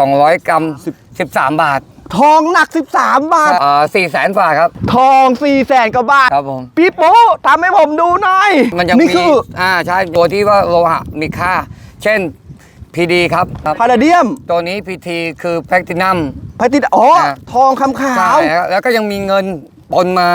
200 กรัม 13 บาททองหนัก 13 บาท เอ่อ4แสนบาทครับ ทอง4แสนกว่าบาทครับผม พี่โป๊ะทำให้ผมดูหน่อยมันยังนี่มีคืออ่าใช่ตัวที่ว่าโลหะมีค่า เช่น PD ครับครับ พาราเดียมตัวนี้ PT คือแพลตินัมพาติดอ๋ออ่า ทองคำขาวใช่แล้วก็ยังมีเงินปนมา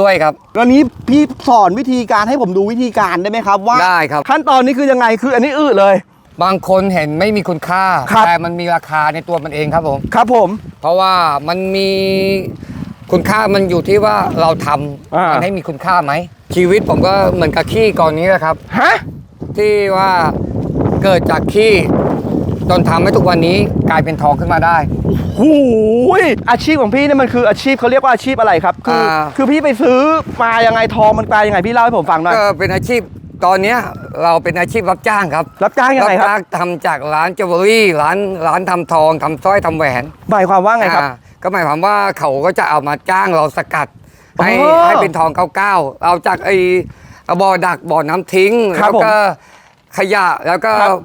ด้วยครับ แล้วนี้พี่สอนวิธีการให้ผมดูวิธีการได้ไหมครับว่าได้ครับ ขั้นตอนนี้คือยังไงคืออันนี้อืดเลย บางคนเห็นไม่มีคุณค่า ครับ แต่มันมีราคาในตัวมันเองครับผม ครับผม เพราะว่ามันมีคุณค่ามันอยู่ที่ว่าเราทอ่าำมันให้มีคุณค่าไหม ชีวิตผมก็เหมือนกับขี้ก่อนนี้แหละครับ ฮะ ที่ว่าเกิดจากขี้จนทำให้ทุกวันนี้กลายเป็นทองขึ้นมาได้ หูยอาชีพของพี่เนี่ยมันคืออาชีพเขาเรียกว่าอาชีพอะไรครับ คืออา คือพี่ไปซื้อมายังไงทองมันกลายยังไงพี่เล่าให้ผมฟังหน่อย ก็เป็นอาชีพ ตอนเนี้ยเราเป็นอาชีพรับจ้างครับรับจ้างยังไงครับ จ้างทำจากร้านเจวเวลรี่ร้านร้านทำทองทำสร้อยทำแหวนหมายความว่าไงครับ อ่าก็หมายความว่าเขาก็จะเอามาจ้างเราสกัด ให้อ๋อให้เป็นทองเก้าเก้าเอาจากไอ้บ่อดักบ่อน้ำทิ้งครับแล้วก็ขยะแล้วก็ครับ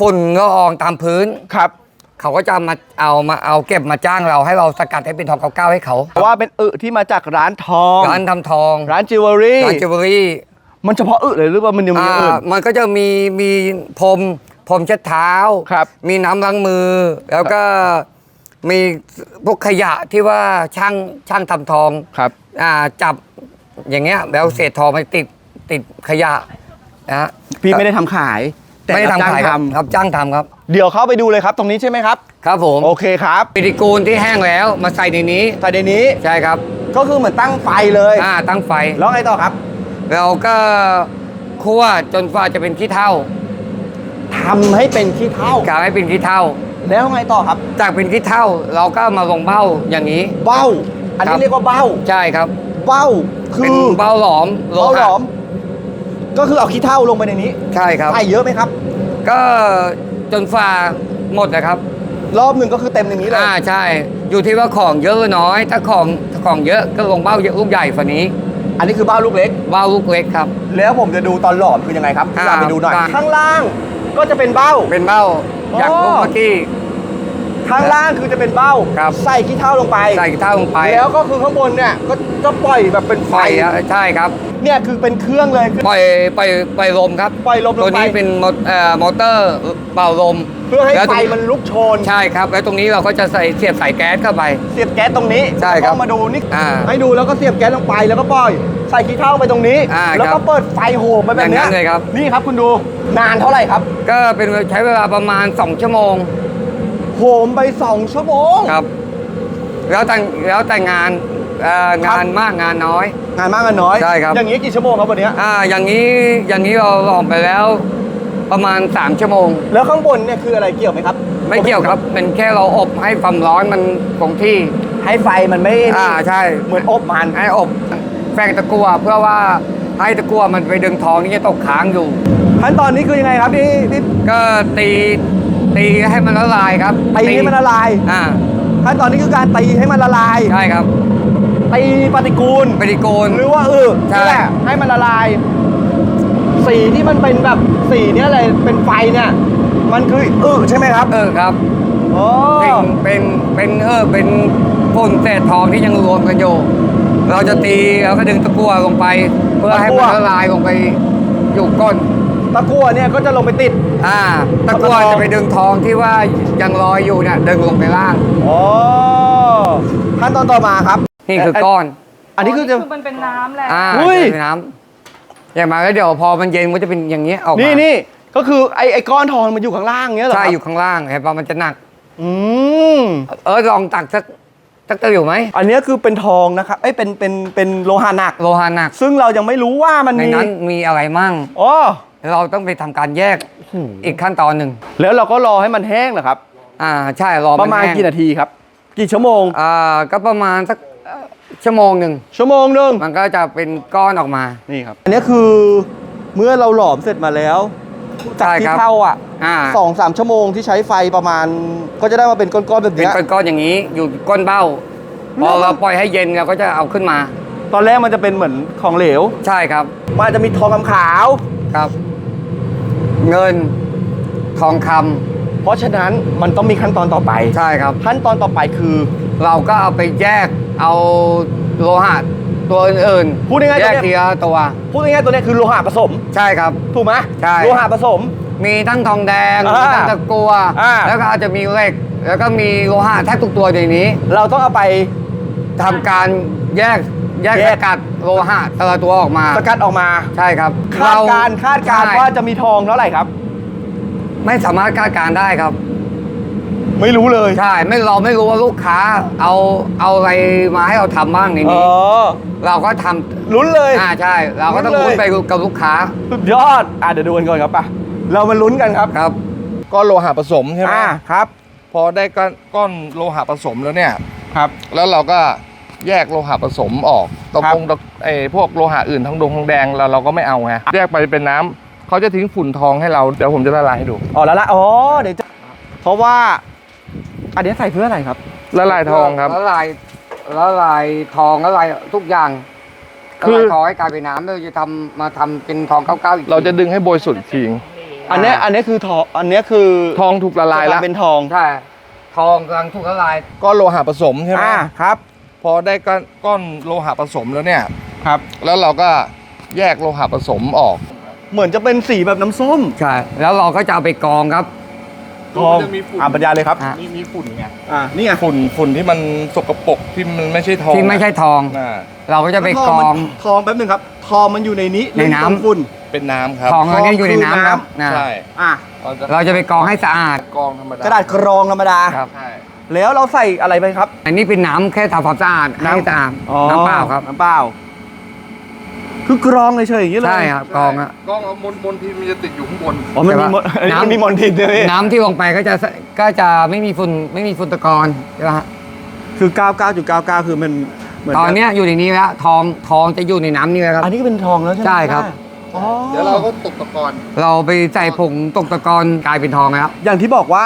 ฝุ่นละอองตามพื้น ครับเขาก็จะมาเอามาเอาเก็บมาจ้างเราให้เราสกัดให้เป็นทองเก้าเก้าให้เขาว่าเป็นอึที่มาจากร้านทอง ร้านทำทอง ร้านจิวเวลรี่ ร้านเจวเวลรี่ มันเฉพาะอึเลยหรือว่ามันยังมีอย่างอื่น อ่ามันก็จะมีมีพรมพรมเช็ดเท้า ครับมีน้ำล้างมือ แล้วก็มีพวกขยะที่ว่าช่างช่างทำทองครับ อ่าจับอย่างเงี้ยแล้วเศษทองไปติดติดขยะนะฮะพี่ไม่ได้ทำขาย แต่ไม่ได้รับจ้ทำขายครับทครับจ้างทำครับำเดี๋ยวเข้าไปดูเลยครับ ตรงนี้ใช่ไหมครับ ครับผมโอเคครับปิติกูลที่แห้งแล้วมาใส่ในนี้ ใส่ในนี้ใช่ครับ ก็คือเหมือนตั้งไฟเลย อ่าตั้งไฟ แล้วไงต่อครับ เราก็คั่วจนฟ้าจะเป็นขี้เถ้าทำให้เป็นขี้เถ้ากลายให้เป็นขี้เถ้าแล้วไงต่อครับ จากเป็นขี้เถ้าเราก็มาลงเบ้าอย่างนี้ เบ้า อันครันี้บเรียกว่าเบ้า ใช่ครับ เบ้าคืเป็นอเบ้าหลอมโลเบ้าหลหะอม ก็คือเอาขี้เถ้าลงไปในนี้ใช่ครับ ใส่เยอะไหมครับ ก็จนฟ้าหมดนะครับรอบหนึ่งก็คือเต็มในนี้เลยอ่าใช่ อยู่ที่ว่าของเยอะหรือน้อย ถ้าของถ้าของเยอะก็ลงเบ้าเยอะลูกใหญ่กว่านี้อั นนี้คือเบ้าลูกเล็กเบ้าลูกเล็กครับ แล้วผมจะดูตอนหลอมคือยังไงครับอ่าอยากไปดูหน่อยอ่าข้างล่างก็จะเป็นเบ้า เป็นเบ้าอย่างอ๋อลูกเมื่อกี้ ข้างล่างคือจะเป็นเบ้า ครับ ใส่ขี้เถ้าลงไป ใส่เท้าลงไปแล้วก็คือข้างบนเนี่ยก็จะปล่อยแบบเป็นไฟไฟอะใช่ครับ เนี่ยคือเป็นเครื่องเลยคือ ปล่อยปล่อยปล่อยลมครับปล่อยลมลงไป ตัวนี้เป็นมอเอ่อมอเตอร์เป่าลมเพื่อให้แล้วไฟตรงมันลุกโชน ใช่ครับ แล้วตรงนี้เราก็จะใส่เสียบสายแก๊สเข้าไป เสียบแก๊สตรงนี้ใช่ครับแล้วก็มาดูนี่อ่าให้ดูแล้วก็เสียบแก๊สลงไปแล้วก็ปล่อย ใส่ขี้เถ้าไปตรงนี้ อ่าแล้วคก็รับเปิดไฟโหมไปแบบเนี้อย่างนั้นเลยครับ นี่ครับคุณดูนานเท่าไหร่ครับ ก็เป็นใช้เวลาประมาณ 2 ชั่วโมง โหมไป2ชั่วโมง ครับ แล้วแต่แล้วแต่งานเอ่อครับ งานมากงานน้อย งานมากงานน้อย ใช่ครับ อย่างนี้กี่ชั่วโมงครับวันเนี้ยอ่าอย่างนี้อย่างนี้เราลองไปแล้ว ประมาณ 3 ชั่วโมง แล้วข้างบนเนี่ยคืออะไรเกี่ยวไหมครับไม่เกี่ยวครับเป็นแค่เราอบให้ความร้อนมันคงที่ ให้ไฟมันไม่อ่าใช่เหมือนอบมัน ให้อบแป้งตะกัวเพื่อว่าให้ตะกัวมันไปดึงทองที่จะตกค้างอยู่ ขั้นตอนนี้คือยังไงครับพี่พี่ก็ตี ตีให้มันละลายครับตีให้มันละลายอ่าขั้นตอนนี้คือการตีให้มันละลายใช่ครับตีปฏิกูลปฏิโกนหรือว่าเออใช่นี่แหละให้มันละลาย สีที่มันเป็นแบบสีเนี้ยอะไรเป็นไฟเนี่ย มันคืออึใช่ไหมครับ เออครับโอ้เป็นเป็นเป็นเออเป็นฝุ่นเศษทองที่ยังรวมกันอยู่เราจะตีแล้วก็ดึงตะกัวลงไป เพื่อให้มันละลายลงไปอยู่ก้น ตะกั่วเนี่ยก็จะลงไปติด อ่า ตะกัวจะไปดึงทองที่ว่ายังลอยอยู่เนี่ยดึงลงไปล่างโอ้ขั้นตอนต่อมาครับ นี่คือก้อน อันนี้คือจะมันเป็นน้ำแหละอ่าอุ้ยจะเป็นน้ำอย่างมาแล้วเดี๋ยวพอมันเย็นมันก็จะเป็นอย่างเงี้ยออกมานี่นี่ก็คือไอ้ไอ้ก้อนทองมันอยู่ข้างล่างเงี้ยเหรอคใช่รับอยู่ข้างล่างเห็นปะมันจะหนัก อืมเออลองตักสักสักตะหลิวไหม อันเนี้ยคือเป็นทองนะครับเอ้ยเป็นเป็นเป็นโลหะหนัก โลหะหนัก ซึ่งเรายังไม่รู้ว่ามันในมีนั้นมีอะไรมั่งอ๋อ เราต้องไปทำการแยกอีกขั้นตอนหนึ่งแล้วเราก็รอให้มันแห้งเหรอครับ อ่าใช่รอประมาณแห้งกี่นาทีครับ กี่ชั่วโมง อ่าก็ประมาณสักเอ่อชั่วโมงหนึ่งชั่วโมงหนึ่งมันก็จะเป็นก้อนออกมา นี่ครับ อันนี้คือเมื่อเราหลอมเสร็จมาแล้วจากใช่ที่ครับ เท่าอะอ่าสองสามชั่วโมงที่ใช้ไฟประมาณ ก็จะได้มาเป็นก้อนๆแบบเป็นเนี้ยก้อนๆอย่างนี้อยู่ก้นเบ้าพอเราปล่อยให้เย็นเราก็จะเอาขึ้นมา ตอนแรกมันจะเป็นเหมือนของเหลว ใช่ครับมันจะมีทองคำขาว ครับ เงินทองคำเพราะฉะนั้นมันต้องมีขั้นตอนต่อไป ใช่ครับ ขั้นตอนต่อไปคือเราก็เอาไปแยกเอาโลหะตัวอื่นๆพูดง่ายๆแยกตัวเนี้ยทีละตัว พูดง่ายๆตัวเนี้ยคือโลหะผสม ใช่ครับ ถูกไหมใช่ โลหะผสม มีทั้งทองแดงอ่ามีทั้งตะกัว อ่า แล้วก็อาจจะมีเหล็ก แล้วก็มีโลหะแทบทุกตัวในนี้เราต้องเอาไป ทำการแยก แยกแยสก กัดโลหะแต่ละตัวออกมา สกัดออกมา ใช่ครับคาดการณ์เคาดการณ์ใช่ว่าจะมีทองเท่าไหร่ครับ ไม่สามารถคาดการณ์ได้ครับ ไม่รู้เลยใช่ไม่เราไม่รู้ว่าลูกค้าเอาเอาอะไรมาให้เราทำบ้างในเอนี้ อเราก็ทำลุ้นเลย อ่าใช่ เราก็ต้องรู้เลยลุ้นไปกับลูกค้าสุดยอดอะเดี๋ยวดูกันก่อนครับป่ะเรามาลุ้นกันครับครับ ก้อนโลหะผสมใช่ไหมอ่าครับ พอได้ก้อนก้อนโลหะผสมแล้วเนี่ย ครับ แล้วเราก็ แยกโลหะผสมออกตะครับกงตะไอ้พวกโลหะอื่นทั้งดงทั้งแดงเราเราก็ไม่เอาไงแยกไปเป็นน้ำเขาจะทิ้งฝุ่นทองให้เราเดี๋ยวผมจะละลายให้ดู อ๋อแล้วละอ๋อเดี๋ยวจะเพราะว่า อันนี้ใส่เพื่ออะไรครับ ละลายทองครับ ละลายละลายทองละลายทุกอย่างคือละลายทองให้กลายเป็นน้ำเราจะทำมาทำเป็นทองเก้าเก้าอีกเราจะดึงให้โบยสุดทิ้งอันเนี้ยอันเนี้ยคือทองอันเนี้ยคือทองถูกละลายจะแล้วเป็นทองใช่ทองกำลังถูกละลายก้อนโลหะผสมใช่ไหมอ่าครับ พอได้ก้อนก้อนโลหะผสมแล้วเนี่ย ครับ แล้วเราก็แยกโลหะผสมออก เหมือนจะเป็นสีแบบน้ำส้มใช่แล้วเราก็จะเอาไปกรองครับทองมันจะมีฝุ่น อ่าบรรยายเลยครับอะมีมีฝุ่นไงอ่านี่ไงฝุ่นฝุ่นที่มันสกปรกที่มันไม่ใช่ทองที่ไม่ใช่ทอง อ่าเราก็จะไปกรอง มันทองแป๊บหนึงครับ ทองมันอยู่ในนี้ในน้ำหรือตรงฝุ่น เป็นน้ำครับทองเราเนี่ยอยู่ในคือน้ำครับน้ำนะใช่อะ เราจะเราจะไปกรองให้สะอาดกรองธรรมดากระดาษกรองธรรมดา ครับ ใช่ แล้วเราใส่อะไรไปครับ อันนี้เป็นน้ำแค่ทำความสะอาดให้สะอาดอ๋อน้ำเปล่าครับ น้ำเปล่า คือกรองเฉยๆอย่างนี้เลยใช่ครับกรองอะกรองเอามนมนทีมันจะติดอยู่ข้างบน อ๋อมันมีมลใช่ปะน้ำ มันมีมลทินด้วยพี่น้ำที่ลงไปก็จะก็จะไม่มีฝุ่นไม่มีฝุ่นตะกอนใช่ไหมฮะคือ 99.99 คือมันเหมือนตอนเนี้ยอยู่ในนี้แล้วทองทองจะอยู่ในน้ำนี่แล้วครับ อันนี้ก็เป็นทองแล้วใช่ไหมใช่ครับ อ๋อเดี๋ยวเราก็ตกตะกอนเราไปใส่ผงตกตะกอนกลายเป็นทองแล้วอย่างที่บอกว่า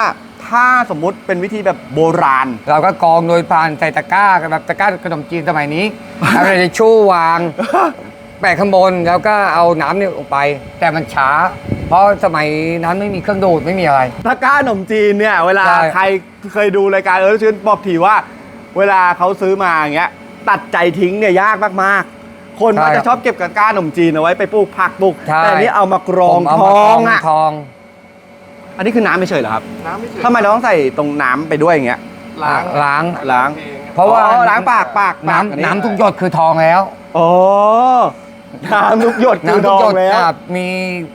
ถ้าสมมุติเป็นวิธีแบบโบราณ เราก็กรองโดยผ่านใส่ตะกร้าแบบตะกร้าขนมจีนสมัยนี้แล้วเราจะชู่วาง แปะข้างบนแล้วก็เอาน้ำเนี่ยลงไป แต่มันช้า เพราะสมัยนั้นไม่มีเครื่องดูดไม่มีอะไร ถ้าก้าขนมจีนเนี่ย เวลาใช่ ใครเคยดูรายการเออชื่นบอกทีว่า เวลาเขาซื้อมาอย่างเงี้ยตัดใจทิ้งเนี่ยยากมากๆ คนมักจะชอบเก็บกับก้าขนมจีนเอาไว้ไปปลูกผักปลูกใช่ แต่อันนี้เอามากรองผมเาทมาองอะ ทอง อันนี้คือน้ำไม่เฉยเหรอครับน้ำไม่เฉยทำไมเราต้องใส่ตรงน้ำไปด้วยอย่างเงี้ย ล้างล้าง ล้างเองเพราะว่าอ๋อล้างปากปากปากอัน้ำน้ำทุกหยดคือทองแล้วอ๋อน้ำทุกหยดคือน้ำททุกอหยงดแล้วอะมี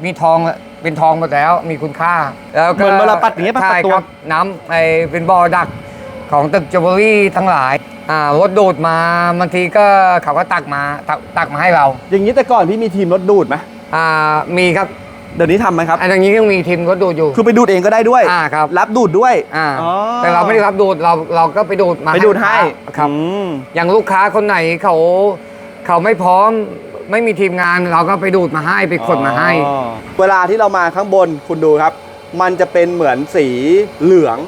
มีทองเป็นทองหมดแล้ว มีคุณค่า แล้วก็เหมือนเวลาปัดอย่างเงี้ยปัดใช่ปัดตัว ครับน้ำไอเป็นบ่อดักของตึกจิวเวลรี่ทั้งหลายอ่ารถดูดมาบางทีก็เขาก็ตักมาตักตักมาให้เรา อย่างนี้แต่ก่อนพี่มีทีมรถดูดไหมอ่ามีครับ เดี๋ยวนี้ทำไหมครับ อันนี้ยังมีทีมรถดูดอยู่ คือไปดูดเองก็ได้ด้วย อ่าครับรับดูดด้วยอ่าอ๋อแต่เราไม่ได้รับดูดเราเราก็ไปดูดมาไปดูดให้ลูกค้าครับอืมอย่างลูกค้าคนไหนเขาเขาไม่พร้อมไม่มีทีมงานเราก็ไปดูดมาให้ไปขนมาให้ อ๋อเวลาที่เรามาข้างบนคุณดูครับ มันจะเป็นเหมือนสีเหลือง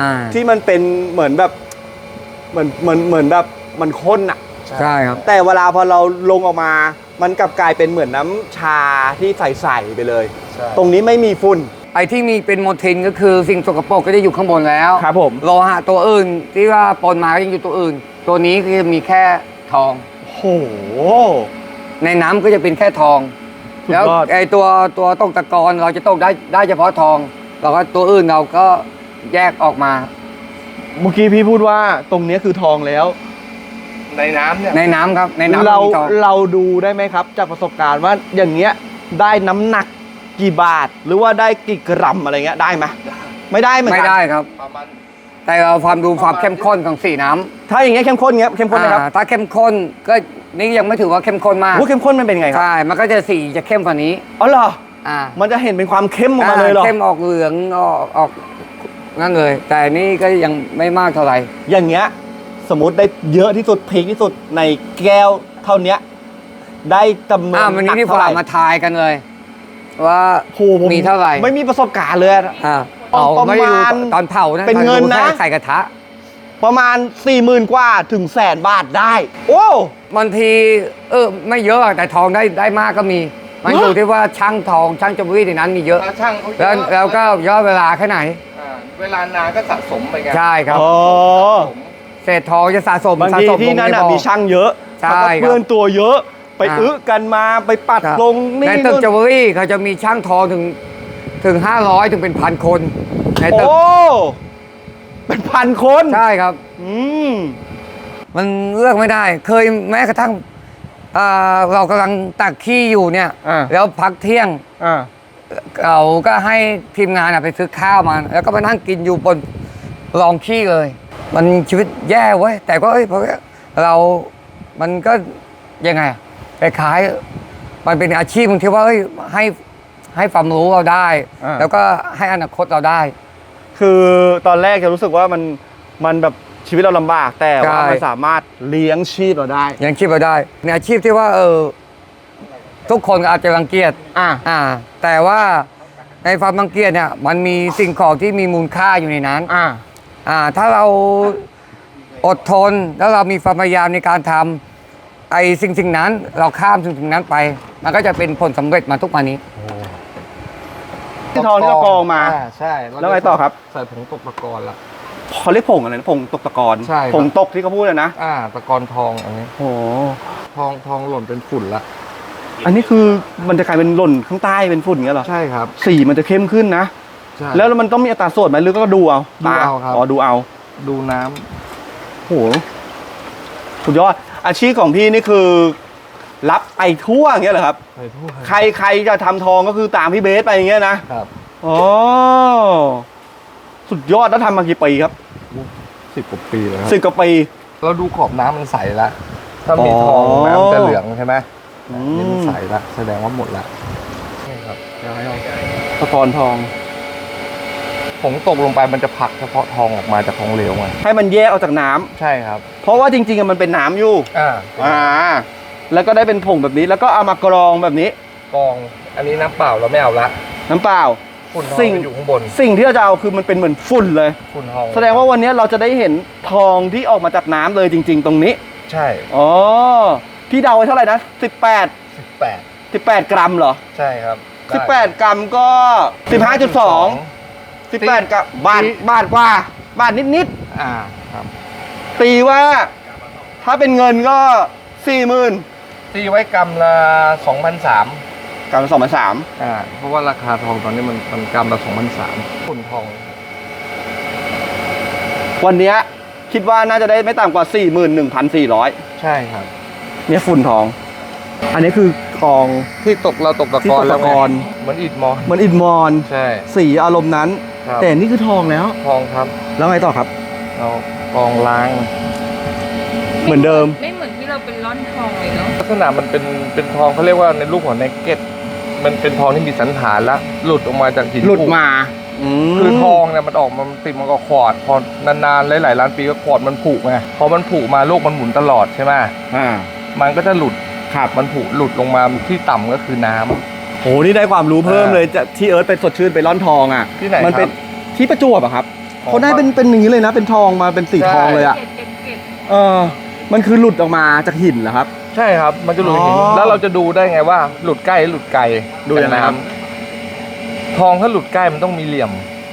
อ่า ที่มันเป็นเหมือนแบบ เหมือนเหมือนเหมือนแบบมันข้นอะ ใช่ครับ แต่เวลาพอเราลงออกมา มันกลับกลายเป็นเหมือนน้ำชาที่ใสๆไปเลย ใช่ ตรงนี้ไม่มีฝุ่น ไอ้ที่มีเป็นโมทินก็คือสิ่งสกปรกก็จะอยู่ข้างบนแล้วครับผม โลหะตัวอื่นที่ว่าปนมาก็ยังอยู่ตัวอื่น ตัวนี้ก็จะมีแค่ทอง โห ในน้ำก็จะเป็นแค่ทอง สุดแล้วยอดไอ้ตัวตัวตกตะกอนเราจะตกได้ได้เฉพาะทอง แล้วก็ตัวอื่นเราก็แยกออกมา เมื่อกี้พี่พูดว่าตรงนี้คือทองแล้ว ในน้ำเนี่ยในน้ำครับในน้ำเรามีทองเราดูได้ไหมครับ จากประสบการณ์ว่าอย่างเงี้ยได้น้ำหนักกี่บาท หรือว่าได้กี่กรัมอะไรเงี้ยได้ไหมไม่ได้เหมือนไม่กันได้ครับ ประมาณแต่เราความดูความเข้มข้นของสีน้ำถ้าอย่างเงี้ยเข้มข้นเงี้ยเข้มข้นไหมครับอ่าถ้าเข้มข้นก็นี่ยังไม่ถือว่าเข้มข้นมากโอ้เข้มข้นมันเป็นไงครับใช่มันก็จะสีจะเข้มกว่านี้อ๋อเหรออ่ามันจะเห็นเป็นความเข้มออกมาเลยเหรอ เข้มออกเหลืองออกออกนั่นเลย แต่นี่ก็ยังไม่มากเท่าไหร่อย่างเงี้ย สมมติได้เยอะที่สุดพีคที่สุดในแก้วเท่าเนี้ย ได้จำนวนอ่าวันหนี้นักที่เท่าฝไหรั่ร่งมาทายกันเลย ว่าโหผมีเท่าไหร่ไม่มีประสบการณ์เลยอะอ่าประเผาไม่ได้ดูมาณตอนเผานะเป็นเงินนะดูแค่ใส่กระทะ ประมาณ4ี่หมื่นกว่าถึงแสนบาทได้ โอ้บางทีเออไม่เยอะหรอกแต่ทองได้ได้มากก็มี มันเหรออยู่ที่ว่าช่างทองช่างจมูกในนั้นมีเยอะถ้าช่างเขาเยแล้วอะแล้วก็ย่อเวลาแค่ไหนออ่าเวลานานก็สะสมไปไงใช่ครับ อ๋อ สะสม เศษทองจะสะสมบางสะทีสมที่นั่นลน่ะใบ่อมีช่างเยอะใช่เขาก็ครับเปื้อนตัวเยอะ ไปอ่า อึกันมาไปปัดครับลงนี่ในตึกนู่น เจวเวอรี่เขาจะมีช่างทองถึงถึง 500 ถึงเป็นพันคนในตึกโอ้ เป็นพันคน ใช่ครับ อืม มันเลือกไม่ได้ เคยแม้กระทั่งอ่าเรากำลังตักขี้อยู่เนี่ย อ่า แล้วพักเที่ยงอ่า เราก็ให้ทีมงานอะไปซื้อข้าวมา แล้วก็มานั่งกินอยู่บนรองขี้เลย มันชีวิตแย่เว้ยแต่ก็เอ้ยเพราะว่าเรา มันก็ยังไงอะคล้ายๆมันเป็นอาชีพที่ว่าเอ้ยให้ให้ความรู้เราได้ อ่า แล้วก็ให้อนาคตเราได้ คือตอนแรกจะรู้สึกว่ามันมันแบบชีวิตเราลำบาก แต่ว่าใช่ มันสามารถเลี้ยงชีพเราได้ ยังคิดเราได้ในอาชีพที่ว่าเออทุกคนอาจจะรังเกียจ อะ อ่าแต่ว่าในความรังเกียจเนี่ยมันมีสิ่งของที่มีมูลค่าอยู่ในนั้น อะ อ่าถ้าเราอดทนแล้วเรามีความพยายามในการทำไอ้สิ่งสิ่งนั้น เราข้ามสิ่งสิ่งนั้นไป มันก็จะเป็นผลสำเร็จมาทุกวันนี้ ที่ทองที่เรากรองมาอ่ใช่แล้วไงต่อครับ ใส่ผงตกตะกอนละ เขาเรียกผงอะไรนะผงตกตะกอนใช่ครับ ผงตกที่เขาพูดเลยนะอ่า ตะกอนทองอันนี้ โอ้ทองทองหล่นเป็นฝุ่นละ อันนี้คือมันจะกลายเป็นหล่นข้างใต้เป็นฝุ่นอย่างเงี้ยเหรอใช่ครับ สีมันจะเข้มขึ้นนะ ใช่ แล้วมันต้องมีอัตราส่วนไหมหรือก็ดูเอาดูเอาครับ อ๋อดูเอา ดูน้ำโหสุดยอด อาชีพของพี่นี่คือ รับไปทั่วอย่างเงี้ยเหรอครับใส่ทั่วใครใครจะทำทองก็คือตามพี่เบสไปอย่างเงี้ยนะ ครับอ๋อ สุดยอดแล้วทำมากี่ปีครับสิบกว่าปีแล้วครับสิบกว่าปี เราดูขอบน้ำมันใสละถ้ามีอ๋อทองน้ำจะเหลืองใช่ไหมอืนี่มันมใสละแสดงว่าหมดละใช่ครับตะกอนทอง ผงตกลงไปมันจะผลักเฉพาะทองออกมาจากของเหลวไงให้มันแยกออกจากน้ำใช่ครับเพราะว่าจริงๆอะมันเป็นน้ำอยู่อ่าอ่าแล้วก็ได้เป็นผงแบบนี้ แล้วก็เอามากรองแบบนี้กองอันนี้น้ำเปล่าเราไม่เอาละน้ำเปล่า ฝุ่นทองสิ่ง มันอยู่ข้างบนสิ่งที่เราจะเอาคือมันเป็นเหมือนฝุ่นเลย ฝุ่นทองแสดงว่าวันนี้เราจะได้เห็นทองที่ออกมาจากน้ำเลยจริง ๆ ตรงนี้ใช่อ๋อพี่เดาไว้เท่าไหร่นะ18 สิบแปด18 กรัมเหรอ ใช่ครับ18 กรัมก็ 15.2 18กรัมบาทบาทกว่า บาทนิดอ่าครับๆตีว่า ถ้าเป็นเงินก็40,000ตีไว้กำละสองพันสามกรัมละ2,300อ่าเพราะว่าราคาทองตอนนี้มันมันกำละสองพันสามฝุ่นทอง วันเนี้ยคิดว่าน่าจะได้ไม่ต่ำกว่า 41,400 ใช่ครับ เนี่ยฝุ่นทอง อันนี้คือทองที่ตกเราตกตะที่กตอกนแล้วตะไงกอนเหมือนอิดมอนเหมือนอินมอน ใช่ สีอารมณ์นั้น ครับ แต่นี่คือทองแล้ว ทองครับแล้วไงต่อครับ เรากองล้าง เหมือนเดิม ไม่เหมือนที่เราเป็นร่อนทองเลยเนาะลักษณะมันเป็นเป็นทองเขาเรียกว่าในรูปของเนกเก็ตมันเป็นทองที่มีสันฐานแล้วหลุดออกมาจากหินหลุดปูมาอืมคือทองเนี่ยมันออกมามันติดมันก็ขอดพอนานๆหลายๆล้านปีก็ขอดมันผุไงพอมันผุมาโลกมันหมุนตลอดใช่ไหมอ่ามันก็จะหลุดครับมันผุหลุดลงมาที่ต่ำก็คือน้ำ โหนี่ได้ความรู้เพิ่มอ่าเลยจะที่เอิร์ธเป็นสดชื่นไปร่อนทองอะที่ไหนมันเป็นครับที่ประจวบอะครับอ๋อเขาได้เป็นเป็นอย่างนี้เลยนะ เป็นทองมาเป็นสีใช่ ทองเลยอะเก็บเก็บเก็บเออ มันคือหลุดออกมาจากหินเหรอครับ ใช่ครับ มันจะหลุดหินอ๋อแล้วเราจะดูได้ไงว่า หลุดใกล้หรือหลุดไกลดูยังไงครับ จากน้ำทองถ้าหลุดใกล้มันต้องมีเหลี่ยม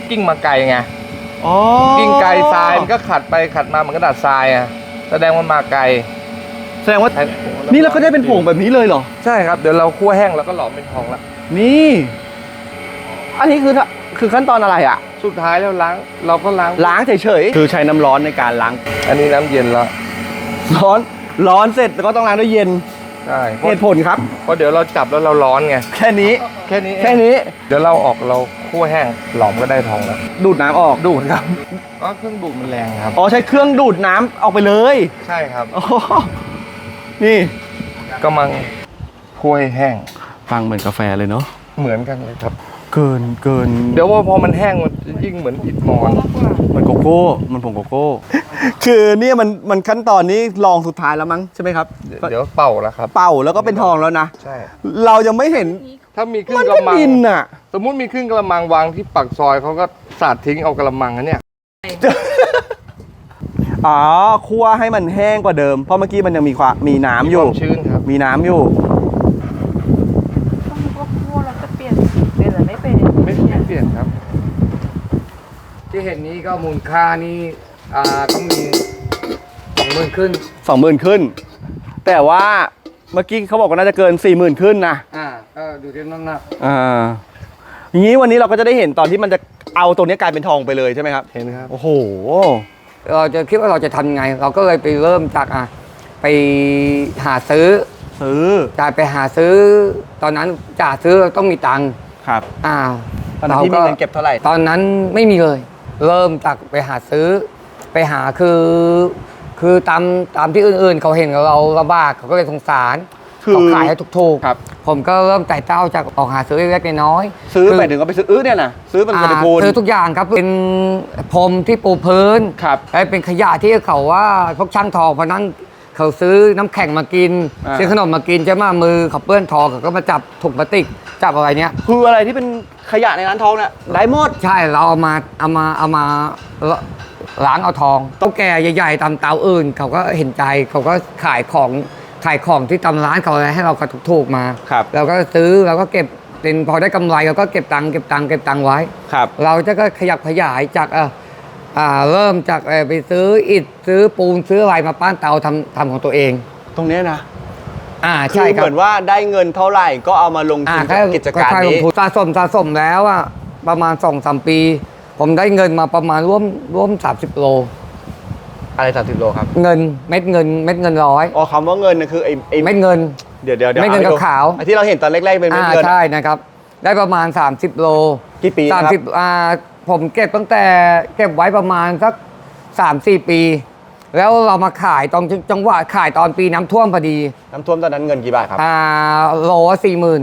กิ้งมาไกลไง อ๋อกิ้งไกลทรายมันก็ขัดไปขัดมามันก็ดัดทรายอะแสดงมันมาไกล แสดงว่า นี่เราก็ได้เป็นผงแบบนี้เลยเหรอ ใช่ครับ เดี๋ยวเราคั่วแห้งแล้วก็หลอมเป็นทองละนี่ อันนี้คือคือขั้นตอนอะไรอะ สุดท้ายแล้วล้างเราก็ล้าง ล้างเฉยๆ คือใช้น้ำร้อนในการล้าง อันนี้น้ำเย็นแล้วร้อน ร้อนเสร็จแล้วก็ต้องล้างด้วยเย็น ใช่เพเหราะตุผลครับ เพราะเดี๋ยวเราจับแล้วเราร้อนไง แค่นี้ แค่นี้เองแค่นี้ เดี๋ยวเราออกเราคั่วแห้งหลอมก็ได้ทองแล้ว ดูดน้ำออก ดูดครับก็เครื่องดูดมันแรงครับ อ๋อใช้เครื่องดูดน้ำออกไปเลย ใช่ครับ อ๋อ นี่กำลังคั่วให้แห้ง ฟังเหมือนกาแฟเลยเนาะเหมือนกันเลยครับ เกินเกินเดี๋ยวว่าพอมันแห้งมันจะยิ่งเหมือนอิฐมอนมันโกโก้มันผงโกโก้ คือเนี่ยมันมันขั้นตอนนี้ลองสุดท้ายแล้วมั้งใช่ไหมครับ เดี๋ยวเป่าแล้วครับ เป่าแล้วก็เป็นทองแล้วนะใช่ เรายังไม่เห็นถ้ามีครึ่มังนกก็ระมังดินอะ สมมุติมีครึ่งกระมังวางที่ปักซอยเขาก็สาดทิ้งเอากระมังนะเนี่ย อ๋อคั่วให้มันแห้งกว่าเดิม เพราะเมื่อกี้มันยังมีความมีน้ำอยู่ มีความชื้นครับ มีน้ำอยู่ ต้องก็คั่วแล้วจะเปลี่ยนเปลี่ยนหรือไม่เปลี่ยนไม่ไม่เปลี่ยนครับ ที่เห็นนี้ก็มูลค่านี่อ่าต้องมีสองหมื่นขึ้น สองหมื่นขึ้น แต่ว่าเมื่อกี้เขาบอกว่าน่าจะเกินสี่หมื่นขึ้นนะอ่าก็ดูที่น้ำหนักอ่าอย่างนี้วันนี้เราก็จะได้เห็นตอนที่มันจะเอาตรงนี้กลายเป็นทองไปเลยใช่ไหมครับ เห็นครับ โอ้โห เราจะคิดว่าเราจะทำยังไง เราก็เลยไปเริ่มจากอะไปหาซื้อซื้อจากไปหาซื้อ ตอนนั้นจะหาซื้อต้องมีตังค์ครับอ่าตอนนั้นที่มีเงินเก็บเท่าไหร่ตอนนั้นไม่มีเลย เริ่มจากไปหาซื้อ ไปหาคือ คือตามตามที่อื่นๆ เขาเห็นเราลำบากเขาก็เลยสงสาร คือเขาขายให้ถูกๆครับผมก็เริ่มไต่เต้าจากออกหาซื้อเล็กๆน้อยๆซื้อคืไปถึงก็ไปซื้ออื้อเนี่ยนะซื้อเป็นปฏิกูลอ่าซื้อทุกอย่างครับเป็นพรมที่ปูพื้นครับและเป็นขยะที่เขาว่าพวกช่างทองพอนั้นเขาซื้อน้ำแข็งมากิน อ่า ซื้อขนมมากินใช่ไหมมือเขาเปื้อนทองเขาก็มาจับถุงพลาสติกจับอะไรเนี้ย คืออะไรที่เป็นขยะในร้านทองเนี่ยได้หมด ใช่เราเอามาเอามาเอามาล้างเอาทองต้องแก่ใหญ่ ๆตามเตาอื่น เขาก็เห็นใจเขาก็ขายของ ขายของที่ตามร้านเขาอะไรให้เราก็ถูกๆมาครับเราก็ซื้อเราก็เก็บเป็นพอได้กำไรเราก็เก็บตังค์เก็บตังค์เก็บตังค์ไว้ครับ เราจะก็ขยับขยายจากเอ่ออ่าเริ่มจากเอ่อไปซื้ออิฐซื้อปูนซื้ออะไรมาปั้นเตาทำทำของตัวเอง ตรงเนี้ยนะอ่าคืใช่อครัเหมือนว่าได้เงินเท่าไหร่ก็เอามาลงทุอ่านกับกิจการค่อยๆลนี้งทุนสะสมสะสมแล้วอะประมาณสองสามปี ผมได้เงินมาประมาณร่วมร่วม30โล อะไรสามสิบโลครับเงินเม็ดเงินเม็ดเงินร้อยอ๋อคำว่าเงินนะคือไอ้ไอ้เม็ดเงินเดี๋ยวเดี๋ยวเดี๋ยวไม่เงินอาให้ดูขาวๆไอ้ที่เราเห็นตอนแรกๆเป็นเม็ดอ่าเงินใช่นะครับ ได้ประมาณ 30 โลกี่ปีสามนะคสิรับบอ่าผมเก็บตั้งแต่เก็บไว้ประมาณสักสามสี่ปี แล้วเรามาขายตอนจังหวะขายตอนปีน้ำท่วมพอดี น้ำท่วมตอนนั้นเงินกี่บาทครับอ่าโลสี่หมื่น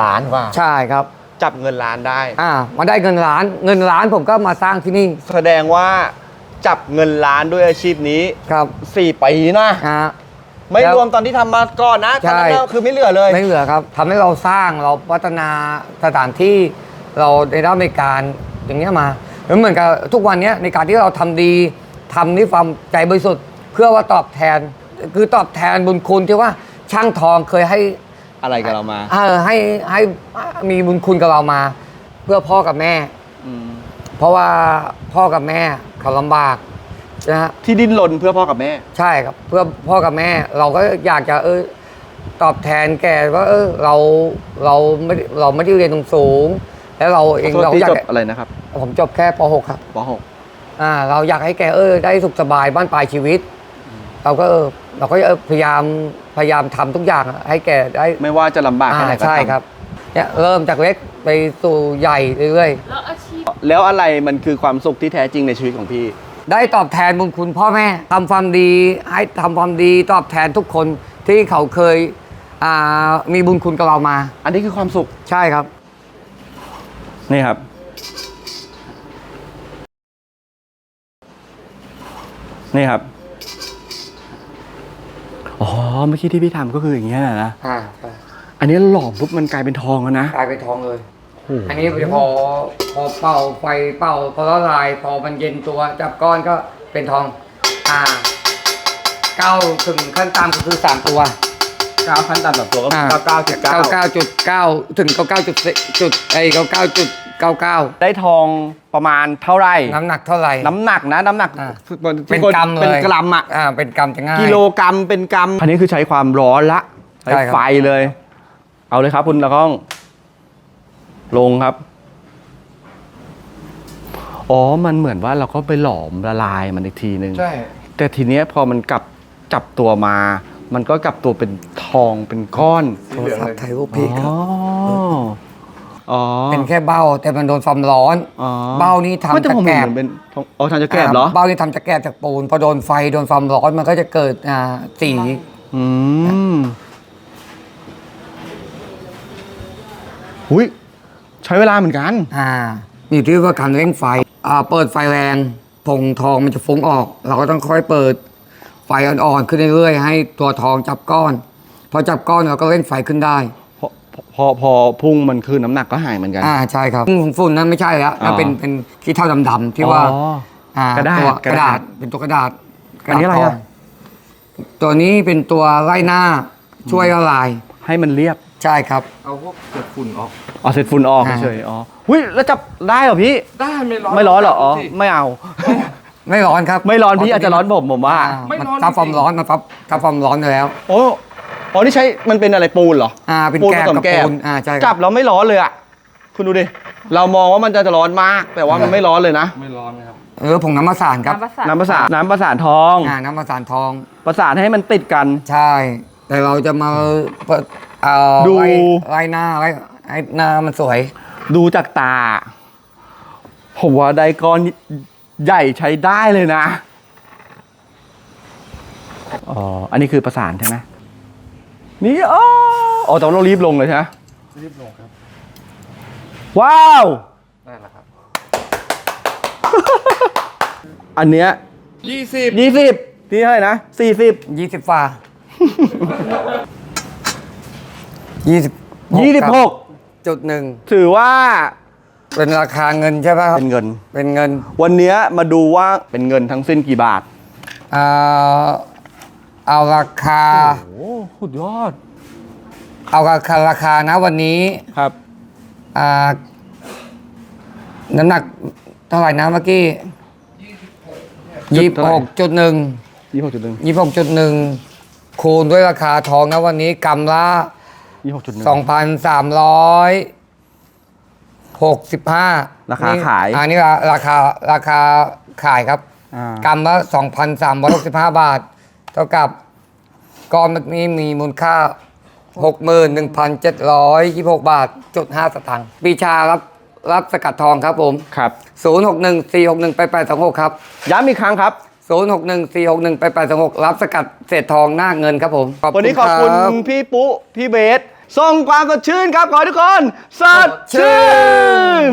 ล้านว่าใช่ครับ จับเงินล้านได้ อ่ามาได้เงินล้านเงินล้านผมก็มาสร้างที่นี่แสดงว่าจับเงินล้านด้วยอาชีพนี้ครับ4ปีนะอ่า ไม่แล้วรวมตอนที่ทำมาก่อนนะตอนนั้นใช่ก็คือไม่เหลือเลย ไม่เหลือครับทำให้เราสร้างเราพัฒนาสถานที่เราได้รับในการอย่างเงี้ยมาแล้วเหมือนกับทุกวันเนี้ยในการที่เราทำดีทำด้วยความใจบริสุทธิ์เพื่อว่าตอบแทน คือตอบแทนบุญคุณที่ว่าช่างทองเคยให้ อะไรกับเรามาเออให้ให้มีบุญคุณกับเรามา เพื่อพ่อกับแม่เพราะว่าพ่อกับแม่เขาลำบากนะฮะที่ดิ้นรนเพื่อพ่อกับแม่ ใช่ครับเพื่อพ่อกับแม่ เราก็อยากจะเออตอบแทนแกว่าเออเราเราไม่ได้เราไม่ได้เรียนสูงๆแล้วเราเองขอโทษเราที่อยากจบอะไรนะครับผมจบแค่ป .6 ครับปอ่าเราอยากให้แกเออได้สุขสบายบ้านปลายชีวิต เราก็เออ เราก็เออพยายามพยายามทำทุกอย่างให้แกได้ .6 ไม่ว่าจะลำบากแค่ไหนอ่าก็ใช่ทำครับเนี่ยเริ่มจากเล็กไปสู่ใหญ่เรื่อยแล้วอาชีพแล้วอะไรมันคือความสุขที่แท้จริงในชีวิตของพี่ๆได้ตอบแทนบุญคุณพ่อแม่ทำความดีให้ทำความดีตอบแทนทุกคนที่เขาเคยอ่ามีบุญคุณกับเรามา อันนี้คือความสุขใช่ครับ นี่ครับนี่ครับ อ๋อเมื่อกี้ที่พี่ทำก็คืออย่างเงี้ยนะอ่าอันนี้หลอมปุ๊บมันกลายเป็นทองแล้วนะกลายเป็นทองเลยโอ้โหอันนี้พอพอเป่าไฟเป่าพอละลายพอมันเย็นตัวจับก้อนก็เป็นทอง อ่าเก้าถึงขั้นตามก็คือสามตัวเก้าพันตันต่อตัวก็อ่าเก้าเก้าจุดเก้าเก้าเก้าจุดเก้าถึงเก้าเก้าจุดจุดไอเก้าเก้าจุด เก้าเก้าได้ทองประมาณเท่าไหร่ น้ำหนักเท่าไหร่ น้ำหนักนะ น้ำหนักอ่าที่เป็นกรัมเลย เป็นกรัมอะอ่าเป็นกรัมจะง่าย กิโลกรัมเป็นกรัม อันนี้คือใช้ความร้อนละใช้ใช่ครับ ไฟเลย เอาเลยครับคุณตะก้อง ลงครับ อ๋อ มันเหมือนว่าเราก็ไปหลอมละลายมันอีกทีนึง ใช่ แต่ทีเนี้ยพอมันกลับจับตัวมา มันก็กลับตัวเป็นทองเป็นก้อน โทรศัพท์ถ่ายรูปพี่คอ๋รัอบ อ๋อเป็นแค่เบ้า แต่มันโดนความร้อน อ๋อเบ้านี่ไม่ทำแต่จากผมแกเห็นบเหมือนเป็นทองอ๋อทำจากแกบเหรอเบ้านี่ทำจากแกบจากปูนพอโดนไฟโดนความร้อนมันก็จะเกิดอ่าสีอืมหุยใช้เวลาเหมือนกัน อ่าอยู่ที่ว่าการเร่งไฟอ่าเปิดไฟแรงผงทองมันจะฟุ้งออก เราก็ต้องค่อยเปิดไฟอ่อนๆขึ้นเรื่อยๆให้ตัวทองจับก้อน พอจับก้อนเราก็เร่งไฟขึ้นได้ พอพอพอพุ่งมันคือน้ำหนักก็หายเหมือนกัน อ่าใช่ครับฝุ่นนั้นไม่ใช่แล้วอ๋อเป็นเป็นขี้เท่าดำๆที่ว่าอ๋ออ่ากระดาษตัวกกระระดาดาษษเป็นตัวกระดาษอันนี้อะไรกอะดาษทงตัวนี้เป็นตัวไล่หน้าช่วยละลายให้มันเรียบใช่ครับ เอาพวกเศษฝุ่นออก อ๋อเสร็จฝุ่นออกอ่า เฉยๆอ๋อหุ้ยแล้วจับได้เหรอพี่ ได้ไม่ร้อนไม่ร้อนเหรออ๋อสิ ไม่เอา ไม่ร้อนครับไม่ร้อนพี่อาจจะร้อนผมผมว่าอ่าไม่มันร้อนทับความจริงๆร้อนมันทับทับความร้อนอยู่แล้ว โอ้ อ๋อนี่ใช้มันเป็นอะไรปูนเหรออ่าเป็นปูนแก้ผวสมกับแก้วปูนอ่าใช่คจัรับบแล้วไม่ร้อนเลยอะคุณดูดิเรามองว่ามันจะร้อนมาก แต่ว่ามันไม่ร้อนเลยนะ ไม่ร้อนนะครับ เออผงน้ำมะสานครับ น้ำประสาทน้ำประสานน้ำประสานทอง อ่าน้ำมะสานทอง ประสานให้มันติดกัน ใช่ แต่เราจะมาเปิดเอ่อดู ไล่ไล่หน้าไล่ให้หน้ามันสวย ดูจากตาผมว่าไดกอนใหญ่ใช้ได้เลยนะอ๋ออันนี้คือประสานใช่ไหม นี่อ๋ออ๋อแต่ว่าเรารีบลงเลยใช่ไหมรีบลงครับว้าว ได้แล้วครับอันเนี้ยยี่สิบยี่สิบนี่เท่าไหร่นะสี่สิบยี่สิบฟ้ายี่สิบยี่สิบหกจุดหนึ่งถือว่าเป็นราคาเงินใช่ไหมครับเป็นเงิน เป็นเงิน วันเนี้ยมาดูว่าเป็นเงินทั้งสิ้นกี่บาทอ่าเอาราคาโอ้ สุดยอด เอาราคาราคานะวันนี้ครับอ่าน้ำหนักเท่าไหร่นะเมื่อกี้ยี่สิบหกจุดหนึ่งยี่หกจุดหนึ่งยี่สิบหกจุดหนึ่งคูณด้วยราคาทองนะวันนี้กำละยี่หกจุดหนึ่งสองพันสามร้อยหกสิบห้าราคาขายอันนี้ราคาราคาขายครับอ่ากรัมละสองพันสามร้อยหกสิบห้าบาท เท่ากับ กองมันนี้มีมูลค่าหกหมื่นหนึ่งพันเจ็ดร้อยยี่หกบาทจุดห้าสตางค์ปีชารับรับสกัดทองครับผม ครับศูนย์หกหนึ่งสี่หกหนึ่งไปแปดสองหกครับ ย้ำอีกครั้งครับศูนย์หกหนึ่งสี่หกหนึ่งไปแปดสองหกรับสกัดเศษทองหน้าเงินครับผมวันนี้ขอบคุณรับ พี่ปุ๊พี่เบส ส่งความสดชื่นครับ ขอให้ทุกคน สดชื่น